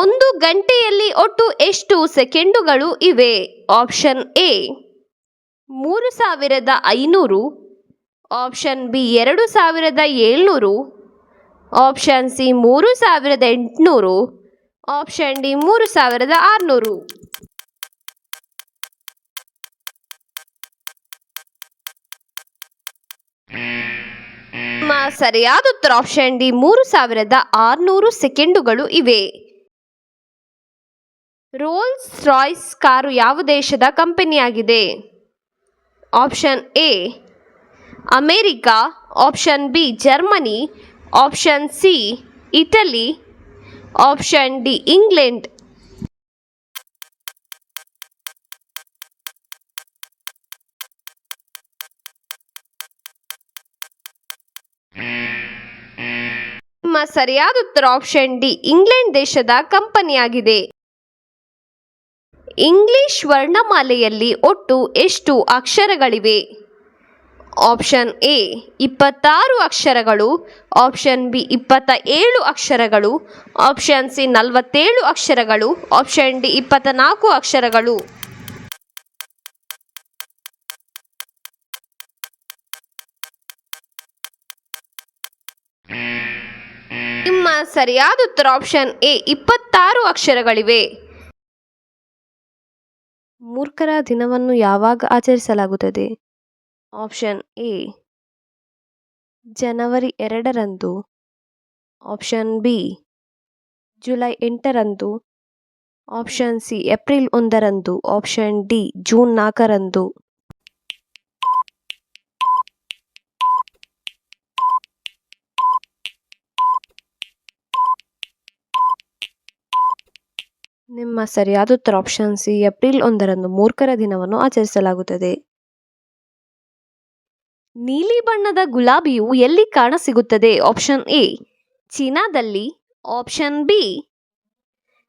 ಒಂದು ಗಂಟೆಯಲ್ಲಿ ಒಟ್ಟು ಎಷ್ಟು ಸೆಕೆಂಡುಗಳು ಇವೆ? ಆಪ್ಷನ್ ಎ, ಮೂರು ಸಾವಿರದ ಐನೂರು. ಆಪ್ಷನ್ ಬಿ, ಎರಡು ಸಾವಿರದ ಏಳ್ನೂರು. ಆಪ್ಷನ್ ಸಿ, ಮೂರು ಸಾವಿರದ ಎಂಟುನೂರು. ಆಪ್ಷನ್ ಡಿ, ಮೂರು ಸಾವಿರದ ಆರುನೂರು. ಸರಿಯಾದ ಉತ್ತರ ಆಪ್ಷನ್ ಡಿ, ಮೂರು ಸಾವಿರದ ಆರುನೂರು ಸೆಕೆಂಡುಗಳು ಇವೆ. ರೋಲ್ಸ್ ರಾಯ್ಸ್ ಕಾರು ಯಾವ ದೇಶದ ಕಂಪನಿಯಾಗಿದೆ? Option A America. Option B Germany. Option C Italy. Option D England. ನಿಮ್ಮ ಸರಿಯಾದ ಉತ್ತರ ಆಪ್ಷನ್ ಡಿ ಇಂಗ್ಲೆಂಡ್ ದೇಶದ ಕಂಪನಿಯಾಗಿದೆ. ಇಂಗ್ಲಿಷ್ ವರ್ಣಮಾಲೆಯಲ್ಲಿ ಒಟ್ಟು ಎಷ್ಟು ಅಕ್ಷರಗಳಿವೆ? ಆಪ್ಷನ್ ಎ, ಇಪ್ಪತ್ತಾರು ಅಕ್ಷರಗಳು. ಆಪ್ಷನ್ ಬಿ ಇಪ್ಪತ್ತ ಏಳು ಅಕ್ಷರಗಳು. ಆಪ್ಷನ್ ಸಿ, ನಲವತ್ತೇಳು ಅಕ್ಷರಗಳು. ಆಪ್ಷನ್ ಡಿ ಇಪ್ಪತ್ತ ನಾಲ್ಕು ಅಕ್ಷರಗಳು. ನಿಮ್ಮ ಸರಿಯಾದ ಉತ್ತರ ಆಪ್ಷನ್ ಎ, ಇಪ್ಪತ್ತಾರು ಅಕ್ಷರಗಳಿವೆ. ಮೂರ್ಖರ ದಿನವನ್ನು ಯಾವಾಗ ಆಚರಿಸಲಾಗುತ್ತದೆ? Option A. ಜನವರಿ ಎರಡರಂದು. Option B. ಜುಲೈ ಎಂಟರಂದು. Option C. ಏಪ್ರಿಲ್ ಒಂದರಂದು. Option D. ಜೂನ್ ನಾಲ್ಕರಂದು ನಿಮ್ಮ ಸರಿಯಾದ ಉತ್ತರ ಆಪ್ಷನ್ ಸಿ ಏಪ್ರಿಲ್ ಒಂದರಂದು ಮೂರ್ಖರ ದಿನವನ್ನು ಆಚರಿಸಲಾಗುತ್ತದೆ. ನೀಲಿ ಬಣ್ಣದ ಗುಲಾಬಿಯು ಎಲ್ಲಿ ಕಾಣ ಸಿಗುತ್ತದೆ? ಆಪ್ಷನ್ ಎ ಚೀನಾದಲ್ಲಿ. ಆಪ್ಷನ್ ಬಿ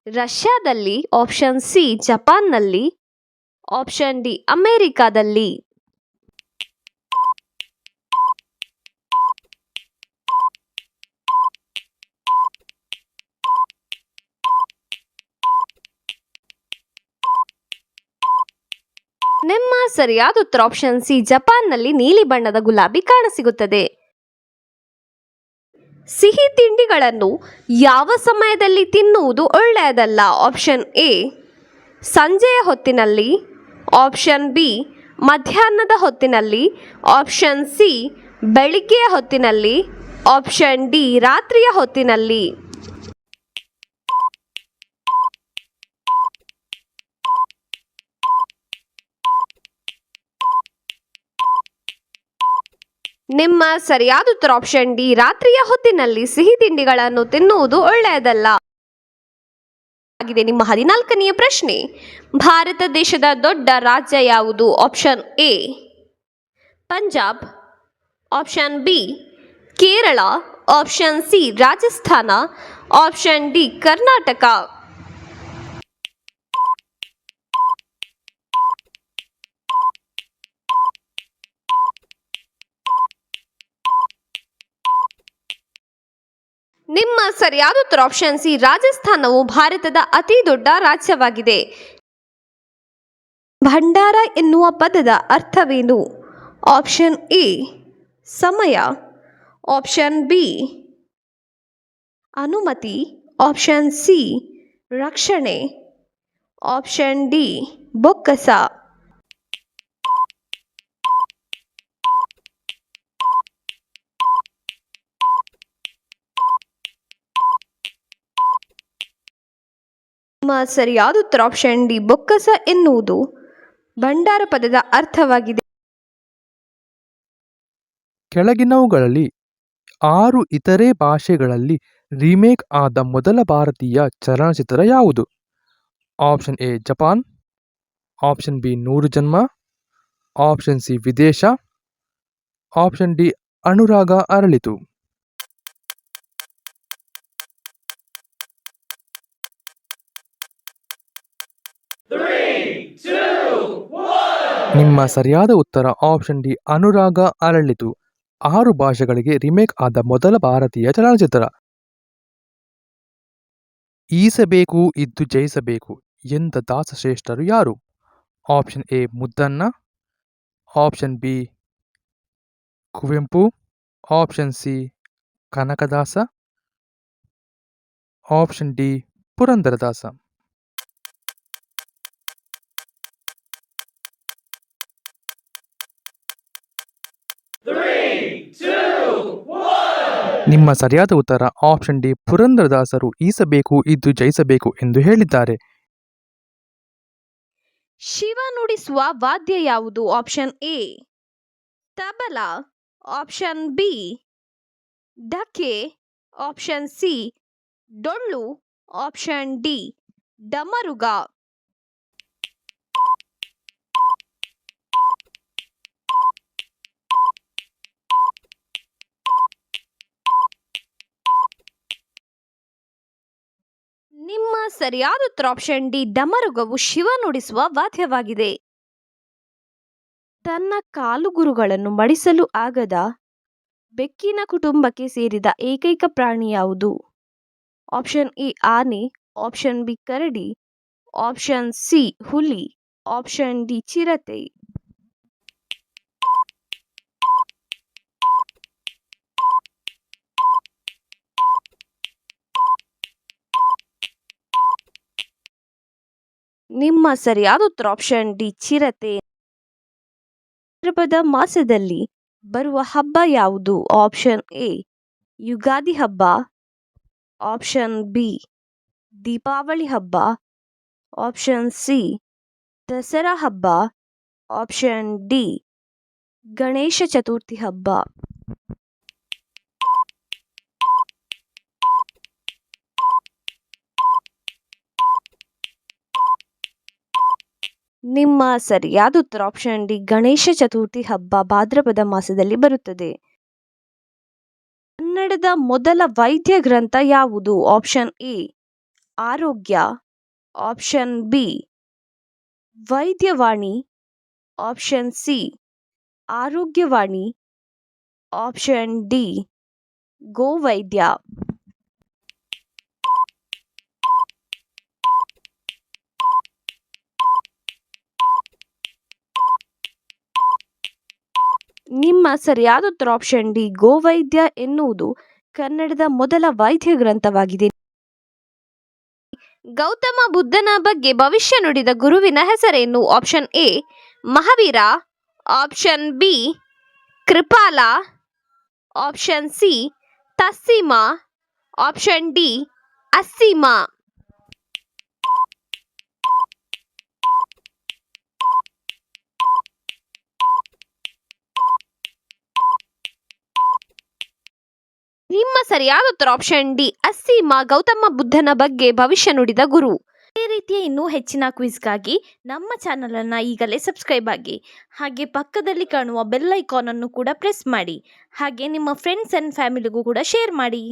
ರಷ್ಯಾದಲ್ಲಿ. ಆಪ್ಷನ್ ಸಿ ಜಪಾನ್ನಲ್ಲಿ. ಆಪ್ಷನ್ ಡಿ ಅಮೆರಿಕಾದಲ್ಲಿ. ನಿಮ್ಮ ಸರಿಯಾದ ಉತ್ತರ ಆಪ್ಷನ್ ಸಿ ಜಪಾನ್ನಲ್ಲಿ ನೀಲಿ ಬಣ್ಣದ ಗುಲಾಬಿ ಕಾಣಸಿಗುತ್ತದೆ ಸಿಹಿ ತಿಂಡಿಗಳನ್ನು ಯಾವ ಸಮಯದಲ್ಲಿ ತಿನ್ನುವುದು ಒಳ್ಳೆಯದಲ್ಲ? ಆಪ್ಷನ್ ಎ ಸಂಜೆಯ ಹೊತ್ತಿನಲ್ಲಿ. ಆಪ್ಷನ್ ಬಿ ಮಧ್ಯಾಹ್ನದ ಹೊತ್ತಿನಲ್ಲಿ. ಆಪ್ಷನ್ ಸಿ ಬೆಳಿಗ್ಗೆಯ ಹೊತ್ತಿನಲ್ಲಿ. ಆಪ್ಷನ್ ಡಿ ರಾತ್ರಿಯ ಹೊತ್ತಿನಲ್ಲಿ. ನಿಮ್ಮ ಸರಿಯಾದ ಉತ್ತರ ಆಪ್ಷನ್ ಡಿ ರಾತ್ರಿಯ ಹೊತ್ತಿನಲ್ಲಿ ಸಿಹಿ ತಿಂಡಿಗಳನ್ನು ತಿನ್ನುವುದು ಒಳ್ಳೆಯದಲ್ಲ. ಆಗಿದೆ ನಿಮ್ಮ ಹದಿನಾಲ್ಕನೆಯ ಪ್ರಶ್ನೆ. ಭಾರತ ದೇಶದ ದೊಡ್ಡ ರಾಜ್ಯ ಯಾವುದು? Option A Punjab. Option B Kerala. Option C Rajasthan. Option D Karnataka. ನಿಮ್ಮ ಸರಿಯಾದ ಉತ್ತರ ಆಪ್ಷನ್ ಸಿ ರಾಜಸ್ಥಾನವು ಭಾರತದ ಅತಿ ದೊಡ್ಡ ರಾಜ್ಯವಾಗಿದೆ. ಭಂಡಾರ ಎನ್ನುವ ಪದದ ಅರ್ಥವೇನು? ಆಪ್ಷನ್ ಎ, ಸಮಯ. ಆಪ್ಷನ್ ಬಿ, ಅನುಮತಿ. ಆಪ್ಷನ್ ಸಿ, ರಕ್ಷಣೆ. ಆಪ್ಷನ್ ಡಿ, ಬೊಕ್ಕಸ. ನಿಮ್ಮ ಸರಿಯಾದ ಉತ್ತರ ಆಪ್ಷನ್ ಡಿ ಬೊಕ್ಕಸ ಎನ್ನುವುದು ಭಂಡಾರ ಪದದ ಅರ್ಥವಾಗಿದೆ. ಕೆಳಗಿನವುಗಳಲ್ಲಿ ಆರು ಇತರೆ ಭಾಷೆಗಳಲ್ಲಿ ರೀಮೇಕ್ ಆದ ಮೊದಲ ಭಾರತೀಯ ಚಲನಚಿತ್ರ ಯಾವುದು? Option A Japan option B Nooru Janma option C Videsha option D Anuraga Aralithu. ನಿಮ್ಮ ಸರಿಯಾದ ಉತ್ತರ ಆಪ್ಷನ್ ಡಿ ಅನುರಾಗ ಅರಳಿತು. ಆರು ಭಾಷೆಗಳಿಗೆ ರಿಮೇಕ್ ಆದ ಮೊದಲ ಭಾರತೀಯ ಚಲನಚಿತ್ರ. ಈಸಬೇಕು ಇದ್ದು ಜಯಿಸಬೇಕು ಎಂದ ದಾಸಶ್ರೇಷ್ಠರು ಯಾರು? Option A Muddanna. Option B Kuvempu. Option C Kanakadasa. Option D Purandaradasa. ನಿಮ್ಮ ಸರಿಯಾದ ಉತ್ತರ ಆಪ್ಷನ್ ಡಿ ಪುರಂದರದಾಸರು ಈಸಬೇಕು, ಇದ್ದು ಜಯಿಸಬೇಕು ಎಂದು ಹೇಳಿದ್ದಾರೆ. ಶಿವ ನುಡಿಸುವ ವಾದ್ಯ ಯಾವುದು? Option A, tabla. Option B ಢಕ್ಕೆ option C, ಡೊಳ್ಳು. ಆಪ್ಷನ್ ಡಿ, ಡಮರುಗ ನಿಮ್ಮ ಸರಿಯಾದ ಉತ್ತರ ಡಿ ಡಮರುಗವು ಶಿವ ನುಡಿಸುವ ವಾದ್ಯವಾಗಿದೆ ತನ್ನ ಕಾಲುಗುರುಗಳನ್ನು ಮಡಿಸಲು ಆಗದ ಬೆಕ್ಕಿನ ಕುಟುಂಬಕ್ಕೆ ಸೇರಿದ ಏಕೈಕ ಪ್ರಾಣಿ ಯಾವುದು? ಆಪ್ಷನ್ ಇ ಆನೆ, ಆಪ್ಷನ್ ಬಿ ಕರಡಿ, ಆಪ್ಷನ್ ಸಿ ಹುಲಿ, ಆಪ್ಷನ್ ಡಿ ಚಿರತೆ. ನಿಮ್ಮ ಸರಿಯಾದ ಉತ್ತರ ಆಪ್ಷನ್ ಡಿ ಚಿರತೆ. ಸಂದರ್ಭದ ಮಾಸದಲ್ಲಿ ಬರುವ ಹಬ್ಬ ಯಾವುದು? ಆಪ್ಷನ್ ಎ ಯುಗಾದಿ ಹಬ್ಬ. ಆಪ್ಷನ್ ಬಿ ದೀಪಾವಳಿ ಹಬ್ಬ. ಆಪ್ಷನ್ ಸಿ ದಸರಾ ಹಬ್ಬ. ಆಪ್ಷನ್ ಡಿ ಗಣೇಶ ಚತುರ್ಥಿ ಹಬ್ಬ. ನಿಮ್ಮ ಸರಿಯಾದ ಉತ್ತರ ಆಪ್ಷನ್ ಡಿ ಗಣೇಶ ಚತುರ್ಥಿ ಹಬ್ಬ ಭಾದ್ರಪದ ಮಾಸದಲ್ಲಿ ಬರುತ್ತದೆ. ಕನ್ನಡದ ಮೊದಲ ವೈದ್ಯ ಗ್ರಂಥ ಯಾವುದು? Option A Arogya. Option B Vaidyavani. Option C Arogyavani. Option D Govaidya ನಿಮ್ಮ ಸರಿಯಾದ ಉತ್ತರ ಆಪ್ಷನ್ ಡಿ ಗೋವೈದ್ಯ ಎನ್ನುವುದು ಕನ್ನಡದ ಮೊದಲ ವೈದ್ಯ ಗ್ರಂಥವಾಗಿದೆ. ಗೌತಮ ಬುದ್ಧನ ಬಗ್ಗೆ ಭವಿಷ್ಯ ನುಡಿದ ಗುರುವಿನ ಹೆಸರೇನು? Option A Mahavira. Option B Kripala. Option C Tassima. Option D Assima. ನಿಮ್ಮ ಸರಿಯಾದ ಉತ್ತರ ಆಪ್ಷನ್ ಡಿ ಅಸ್ಸೀಮ ಗೌತಮ ಬುದ್ಧನ ಬಗ್ಗೆ ಭವಿಷ್ಯ ನುಡಿದ ಗುರು. ಈ ರೀತಿಯ ಇನ್ನೂ ಹೆಚ್ಚಿನ ಕ್ವಿಜ್ಗಾಗಿ ನಮ್ಮ ಚಾನಲನ್ನು ಈಗಲೇ ಸಬ್ಸ್ಕ್ರೈಬ್ ಆಗಿ, ಹಾಗೆ ಪಕ್ಕದಲ್ಲಿ ಕಾಣುವ ಬೆಲ್ ಐಕಾನ್ ಅನ್ನು ಕೂಡ ಪ್ರೆಸ್ ಮಾಡಿ, ಹಾಗೆ ನಿಮ್ಮ ಫ್ರೆಂಡ್ಸ್ ಆ್ಯಂಡ್ ಫ್ಯಾಮಿಲಿಗೂ ಕೂಡ ಶೇರ್ ಮಾಡಿ.